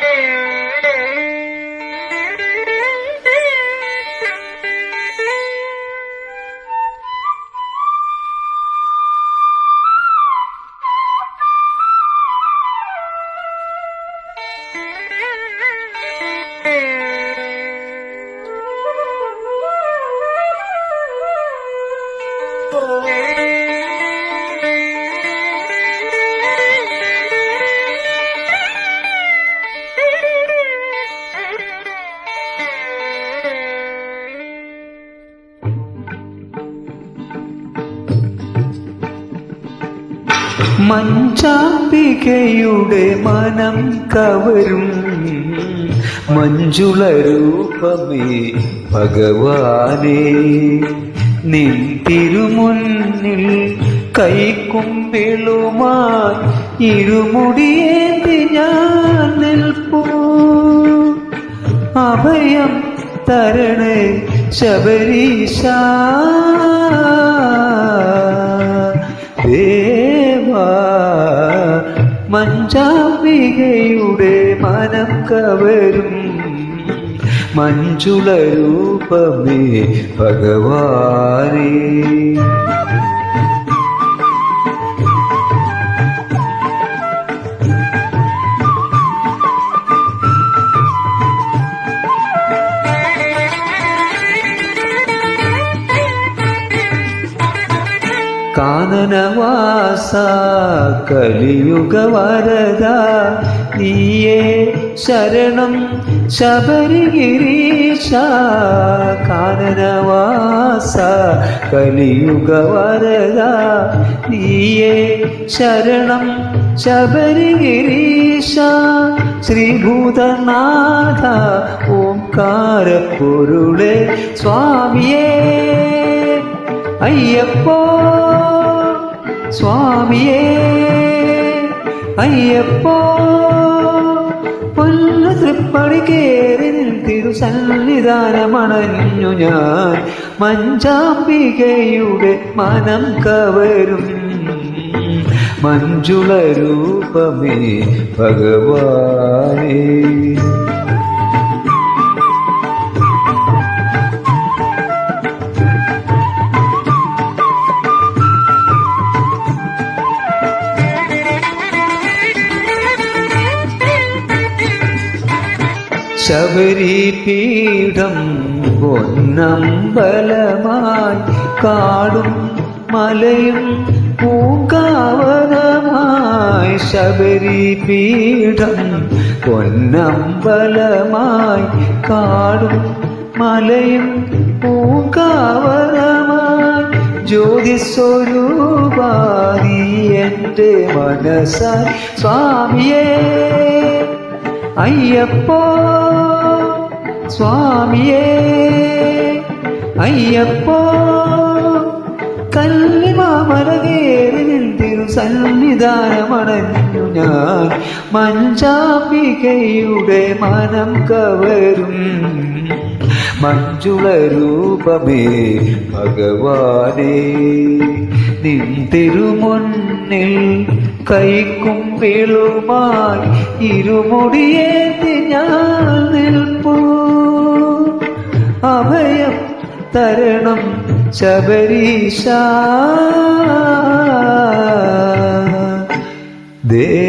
Oh. മഞ്ചാമ്പികയുടെ മനം കവരും. മഞ്ജുള രൂപമേ ഭഗവാനെ. നിൻ തിരുമുന്നിൽ കൈക്കുമ്പിളുമായി ഇരുമുടിയേന്തി ഞാൻ നിൽപ്പൂ. അഭയം തരണേ ശബരീശ. ദേവാ മഞ്ചാമ്പികയുടെ മനം കവരും മഞ്ജുള രൂപമേ ഭഗവാനേ. കാനനവാസ കലിയുഗ വരദ നീയേ ശരണം ശബരിഗിരീശ കാനനവാസ കലിയുഗ വരദ നീയേ ശരണം ശബരിഗിരീശ ശ്രീഭൂതനാഥ ഓംകാരപ്പൊരുളെ സ്വാമിയേ അയ്യപ്പോ സ്വാമിയേ അയ്യപ്പോ പൊന്നു തൃപ്പണി കേറി തിരു സന്നിധാനമണഞ്ഞു ഞാൻ. മഞ്ചാമ്പികയുടെ മനം കവരും മഞ്ജുള രൂപമേ ഭഗവാനേ. ശബരിപീഠം പൊന്നമ്പലമായി കാടും മലയും പൂങ്കാവനമായി ശബരിപീഠം പൊന്നമ്പലമായി കാടും മലയും പൂങ്കാവനമായി ജ്യോതിസ്വരൂപാതി എന്റെ മനസ്സായി സ്വാമിയേ. അയ്യപ്പോ സ്വാമിയേ. അയ്യപ്പോ കല്ലിമാമലകേറി നിന്തിരു സന്നിധാനമണഞ്ഞു ഞാൻ. മഞ്ചാമ്പികയുടെ മനം കവരും മഞ്ജുള രൂപമേ ഭഗവാനേ. നിൻ തിരുമുന്നിൽ കൈക്കുമ്പിളുമായി ഇരുമുടിയേന്തി ഞാൻ നിൽപ്പൂ. അഭയം തരണം ശബരീശ. ദേവ